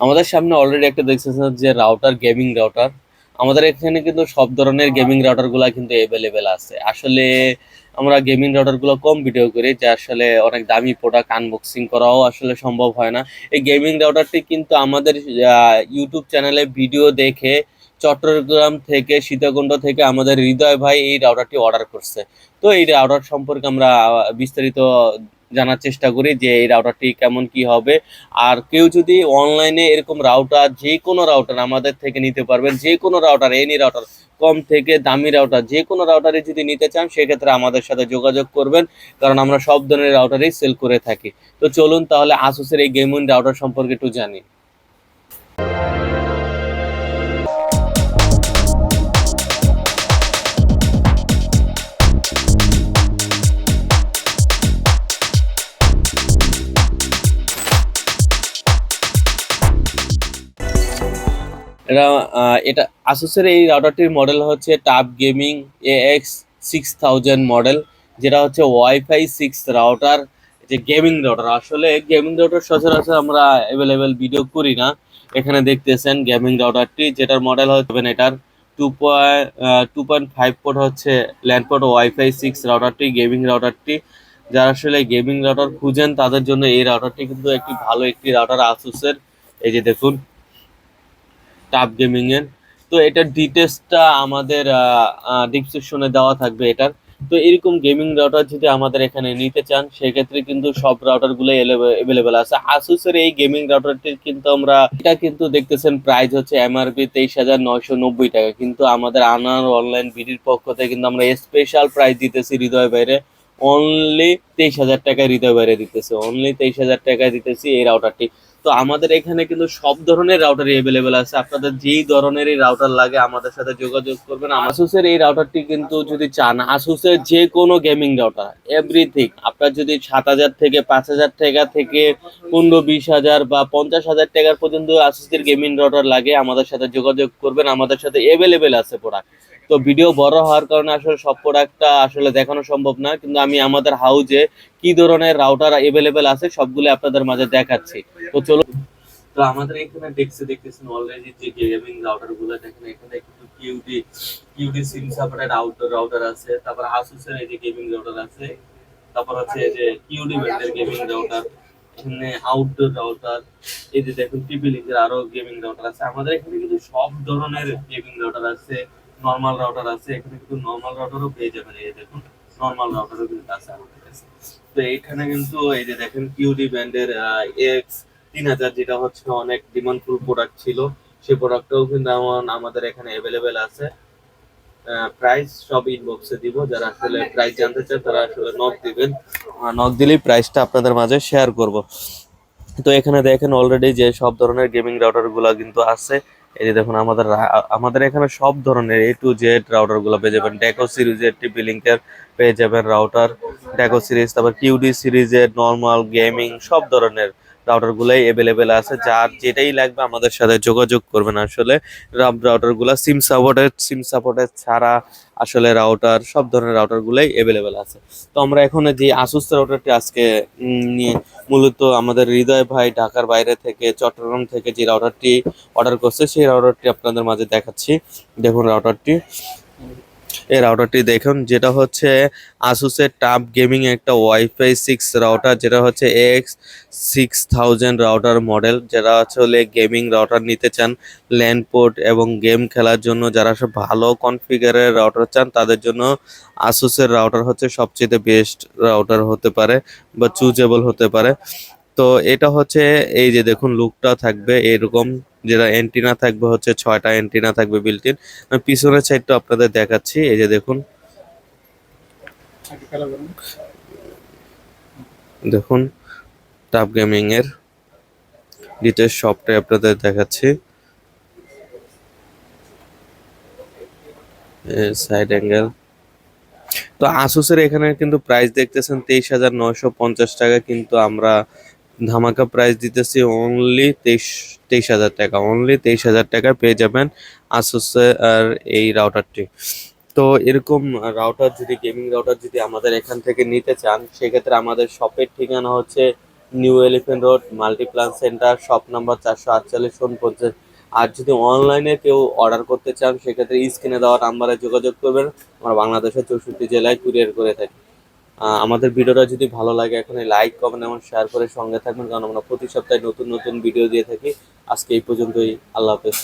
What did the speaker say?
আমাদের সামনে অলরেডি একটা দেখতেছেন যে রাউটার গেমিং রাউটার আমাদের এখানে কিন্তু সব ধরনের গেমিং রাউটারগুলা কিন্তু অ্যাভেলেবেল আছে। আসলে আমরা গেমিং রাউটারগুলো কম ভিডিও করি, যে আসলে অনেক দামি প্রোডাক্ট আনবক্সিং করাও আসলে সম্ভব হয় না। এই গেমিং রাউটারটি কিন্তু আমাদের ইউটিউব চ্যানেলে ভিডিও দেখে চট্টগ্রাম থেকে, সীতাকুণ্ড থেকে আমাদের হৃদয় ভাই এই রাউটারটি অর্ডার করছে। তো এই রাউটার সম্পর্কে আমরা বিস্তারিত জানার চেষ্টা করি যে এই রাউটারটি কেমন কি হবে। আর কেউ যদি অনলাইনে এরকম রাউটার যে কোনো রাউটার আমাদের থেকে নিতে পারবেন, যে কোনো রাউটার এনি রাউটার কম থেকে দামি রাউটার যে কোনো রাউটারে যদি নিতে চান, সেক্ষেত্রে আমাদের সাথে যোগাযোগ করবেন, কারণ আমরা সব ধরনের রাউটারই সেল করে থাকি। তো চলুন তাহলে আসুসের এই গেমিং রাউটার সম্পর্কে একটু জানি। এটা এটা আসুসের এই রাউটারটির মডেল হচ্ছে টাপ gaming A X six thousand model যেটা হচ্ছে ওয়াইফাই সিক্স রাউটার যে গেমিং রাউটার আসলে গেমিং রাউটার সচরাচর আমরা অ্যাভেলেবেল ভিডিও করি না। এখানে দেখতেছেন গেমিং রাউটারটি যেটার মডেল হচ্ছে এটার two point two point five port হচ্ছে ল্যান্ডপোর্ট ওয়াইফাই সিক্স রাউটারটি গেমিং রাউটারটি যারা আসলে গেমিং রাউটার খুঁজেন, তাদের জন্য এই রাউটারটি কিন্তু একটি ভালো একটি রাউটার আসুসের এই যে দেখুন। টাপ গেমিং এর। তো এটার ডিটেলসটা আমাদের ডিসক্রিপশনে দেওয়া থাকবে এটার। তো এরকম গেমিং রাউটার যদি আমাদের এখানে নিতে চান, সেক্ষেত্রে কিন্তু সব রাউটারগুলো অ্যাভেলেবেল আছে। আসুসের এই গেমিং রাউটারটির কিন্তু আমরা, এটা কিন্তু দেখতেছেন প্রাইস হচ্ছে এমআরপি তেইশ হাজার নয়শো নব্বই টাকা। কিন্তু আমাদের আনার অনলাইন বিডির পক্ষ থেকে কিন্তু আমরা স্পেশাল প্রাইস দিতেছি হৃদয় বাইরে। অনলি তেইশ হাজার টাকায় হৃদয় বাইরে দিতেছে। অনলি তেইশ হাজার টাকায় দিতেছি এই রাউটারটি তো আমাদের এখানে কিন্তু সব ধরনের রাউটার অ্যাভেলেবেল আছে। আপনাদের যেই ধরনের রাউটার লাগে, আমাদের সাথে যোগাযোগ করবেন। আসুসের এই রাউটারটি কিন্তু যদি চান আসুসের যে কোনো গেমিং রাউটার এভরিথিং আপনার যদি সাত হাজার থেকে পাঁচ হাজার টাকা থেকে পনেরো, বিশ হাজার বা পঞ্চাশ হাজার টাকার পর্যন্ত আসুসের গেমিং রাউটার লাগে, আমাদের সাথে যোগাযোগ করবেন। আমাদের সাথে অ্যাভেলেবেল আছে প্রোডাক্ট তো ভিডিও বড় হওয়ার কারণে আসলে সব প্রোডাক্টটা আসলে দেখানো সম্ভব না। কিন্তু আমি আমাদের হাউজে কি ধরনের রাউটার অ্যাভেলেবেল আছে সবগুলো আপনাদের মাঝে দেখাচ্ছি। তো চলো তো আমাদের এখানে দেখতে দেখতেছেন অলরেডি যে গেমিং রাউটারগুলো দেখেন, এখানে কিন্তু QD QD SIM supported outdoor router আছে, তারপর আসুসের এই যে গেমিং রাউটার আছে, তারপর হচ্ছে যে কিউডি ব্র্যান্ডের গেমিং রাউটার এখানে আউটডোর রাউটার এই যে দেখুন টিপি লিঙ্কের আরও গেমিং রাউটার আছে। আমাদের এখানে কিন্তু সব ধরনের গেমিং রাউটার আছে। নর্মাল রাউটার আছে, এখানে কিন্তু নর্মাল রাউটারও পেয়ে যাবেন। এই দেখুন নর্মাল রাউটারও কিন্তু আছে তো এইখানে কিন্তু এই যে দেখেন কিউডি ব্র্যান্ডের এক্স তিন হাজার যেটা হচ্ছে অনেক ডিমান্ডফুল প্রোডাক্ট ছিল সেই প্রোডাক্টটাও কিন্তু আমাদের এখানে অ্যাভেলেবেল আছে। প্রাইস সব ইনবক্সে দিব, যারা আসলে প্রাইস জানতে চান তারা আসলে নক দিবেন। নক দিলেই প্রাইসটা আপনাদের মাঝে শেয়ার করব। তো এখানে দেখেন অলরেডি যে সব ধরনের গেমিং রাউটারগুলা কিন্তু আছে। এই যে দেখুন, আমাদের আমাদের এখানে সব ধরনের এ টু জেড রাউটারগুলো পেয়ে যাবেন। ডেকো সিরিজের টিপি লিঙ্কের পেয়ে যাবেন রাউটার ডেকো সিরিজ তারপর কিউডি সিরিজের নর্মাল গেমিং সব ধরনের রাউটার গুলাই অ্যাভেলেবেল আছে। যার যেটাই লাগবে আমাদের সাথে যোগাযোগ করবেন আসলে। রাউটারগুলা সিম সাপোর্টেড সিম সাপোর্টেড ছাড়া আসলে রাউটার সব ধরনের রাউটার গুলাই অ্যাভেলেবেল আছে। তো আমরা এখন যে আসুস রাউটারটি আজকে নিয়ে মূলত আমাদের হৃদয় ভাই ঢাকার বাইরে থেকে চট্টগ্রাম থেকে যে রাউটারটি অর্ডার করছে, সেই রাউটারটি আপনাদের মাঝে দেখাচ্ছি। দেখুন রাউটারটি এই রাউটারটি দেখুন, যেটা হচ্ছে আসুসের টাপ গেমিং একটা ওয়াইফাই সিক্স রাউটার যেটা হচ্ছে X six thousand router model যারা আসলে গেমিং রাউটার নিতে চান ল্যান্ড পোর্ট এবং গেম খেলার জন্য যারা সব ভালো কনফিগারের রাউটার চান, তাদের জন্য আসুসের রাউটার হচ্ছে সবচেয়ে বেস্ট রাউটার হতে পারে বা চুজেবল হতে পারে। তো এটা হচ্ছে, এই যে দেখুন লুকটা থাকবে এরকম। যেটা এন্টিনা থাকবে হচ্ছে ছয়টা এন্টিনা থাকবে বিল্ট ইন আমি পিছনের সাইডটা আপনাদের দেখাচ্ছি, এই যে দেখুন। দেখুন টাপ গেমিং এর ডিটেলস সবটাই আপনাদের দেখাচ্ছি। সাইড অ্যাঙ্গেল তো আসুসের এখানে কিন্তু প্রাইস দেখতেছেন তেইশ হাজার নয়শো পঞ্চাশ টাকা, কিন্তু আমরা ধামাকা প্রাইস দিতেছি অনলি তেইশ তেইশ হাজার টাকা। অনলি তেইশ হাজার টাকা পেয়ে যাবেন আসুসের আর এই রাউটারটি তো এরকম রাউটার যদি গেমিং রাউটার যদি আমাদের এখান থেকে নিতে চান, সেক্ষেত্রে আমাদের শপের ঠিকানা হচ্ছে New Elephant Road Multiplan centre shop number চারশো আটচল্লিশ ফোন পঞ্চাশ আর যদি অনলাইনে কেউ অর্ডার করতে চান, সেক্ষেত্রে স্ক্রিনে দেওয়া নাম্বারে যোগাযোগ করবেন। আমরা বাংলাদেশের চৌষট্টি জেলায় কুরিয়ার করে থাকি। আমাদের ভিডিওটা যদি ভালো লাগে এখন লাইক কমেন্ট এবং শেয়ার করে সঙ্গে থাকবেন। কারণ আমরা প্রতি সপ্তাহে নতুন নতুন ভিডিও দিয়ে থাকি। আজকে এই পর্যন্তই। আল্লাহ হাফেজ।